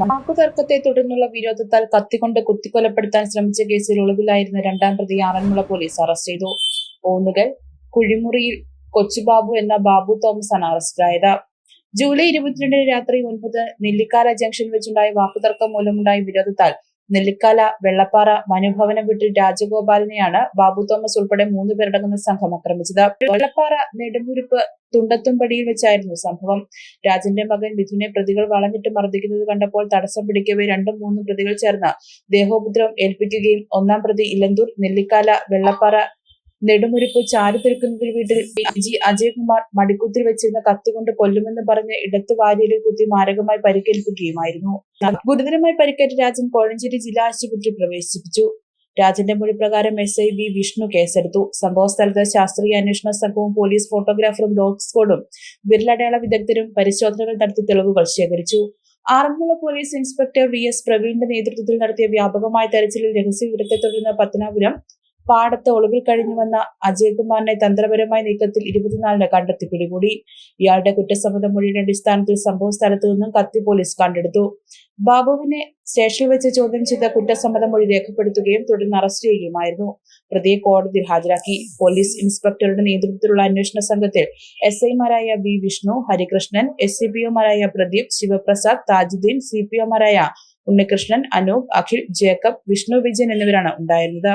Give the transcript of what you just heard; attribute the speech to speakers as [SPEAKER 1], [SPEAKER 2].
[SPEAKER 1] വാക്കുതർക്കത്തെ തുടർന്നുള്ള വിരോധത്താൽ കത്തിക്കൊണ്ട് കുത്തിക്കൊലപ്പെടുത്താൻ ശ്രമിച്ച കേസിൽ ഒളിവിലായിരുന്ന രണ്ടാം പ്രതി ആറന്മുള പോലീസ് അറസ്റ്റ് ചെയ്തു. ഓന്നുകൾ കുഴിമുറിയിൽ കൊച്ചുബാബു എന്ന ബാബു തോമസ് ആണ് അറസ്റ്റിലായത്. ജൂലൈ ഇരുപത്തിരണ്ടിന് രാത്രി ഒൻപത് നെല്ലിക്കാല ജംഗ്ഷനിൽ വെച്ചുണ്ടായ വാക്കുതർക്കം മൂലമുണ്ടായ വിരോധത്താൽ നെല്ലിക്കാല വെള്ളപ്പാറ മനുഭവനം വീട്ടിൽ രാജഗോപാലിനെയാണ് ബാബു തോമസ് ഉൾപ്പെടെ മൂന്ന് പേരടങ്ങുന്ന സംഘം ആക്രമിച്ചത്. വെള്ളപ്പാറ നെടുമുരിപ്പ് തുണ്ടത്തുംപടിയിൽ വെച്ചായിരുന്നു സംഭവം. രാജന്റെ മകൻ മിഥുനെ പ്രതികൾ വളഞ്ഞിട്ട് മർദ്ദിക്കുന്നത് കണ്ടപ്പോൾ തടസ്സം പിടിക്കവേ രണ്ടും മൂന്നും പ്രതികൾ ചേർന്ന് ദേഹോപദ്രവം ഏൽപ്പിക്കുകയും ഒന്നാം പ്രതി ഇലന്തൂർ നെല്ലിക്കാല വെള്ളപ്പാറ നെടുമുരുപ്പ് ചാരുതിരിക്കുന്നതിൽ വീട്ടിൽ ജി അജയകുമാർ മടിക്കുത്തിൽ വെച്ചിരുന്ന കത്തി കൊണ്ട് കൊല്ലുമെന്ന് പറഞ്ഞ് ഇടത്ത് വാരിയിലെ കുത്തി മാരകമായി പരിക്കേൽപ്പിക്കുകയുമായിരുന്നു ഗുരുതരമായി പരിക്കേറ്റ രാജൻ കോഴഞ്ചേരി ജില്ലാ ആശുപത്രി പ്രവേശിപ്പിച്ചു. രാജന്റെ മൊഴി പ്രകാരം എസ് ഐ വി വിഷ്ണു കേസെടുത്തു. സംഭവ സ്ഥലത്ത് ശാസ്ത്രീയ അന്വേഷണ സംഘവും പോലീസ് ഫോട്ടോഗ്രാഫറും ഡോഗ് സ്ക്വാഡും വിരലടയാള വിദഗ്ധരും പരിശോധനകൾ നടത്തി തെളിവുകൾ ശേഖരിച്ചു. Aranmula police inspector V S പ്രവീണിന്റെ നേതൃത്വത്തിൽ നടത്തിയ വ്യാപകമായ തെരച്ചിലിൽ രഹസ്യ വിവരത്തെ തുടർന്ന് പത്തനാപുരം പാടത്ത് ഒളിവിൽ കഴിഞ്ഞു വന്ന അജയകുമാറിനെ തന്ത്രപരമായ നീക്കത്തിൽ ഇരുപത്തിനാലിന് കണ്ടെത്തി പിടികൂടി. ഇയാളുടെ കുറ്റസമ്മതം മൊഴിയുടെ അടിസ്ഥാനത്തിൽ സംഭവ സ്ഥലത്തു നിന്നും കത്തി പോലീസ് കണ്ടെടുത്തു. ബാബുവിനെ സ്റ്റേഷനിൽ വെച്ച് ചോദ്യം ചെയ്ത കുറ്റസമ്മതം മൊഴി രേഖപ്പെടുത്തുകയും തുടർന്ന് അറസ്റ്റ് ചെയ്യുകയുമായിരുന്നു. പ്രതിയെ കോടതിയിൽ ഹാജരാക്കി. പോലീസ് ഇൻസ്പെക്ടറുടെ നേതൃത്വത്തിലുള്ള അന്വേഷണ സംഘത്തിൽ എസ് ഐമാരായ B Vishnu Harikrishnan S C P ഒമാരായ Pradeep Sivaprasad Thajudheen C P ഒമാരായ ഉണ്ണികൃഷ്ണൻ അനൂപ് അഖിൽ ജേക്കബ് വിഷ്ണു വിജയൻ എന്നിവരാണ് ഉണ്ടായിരുന്നത്.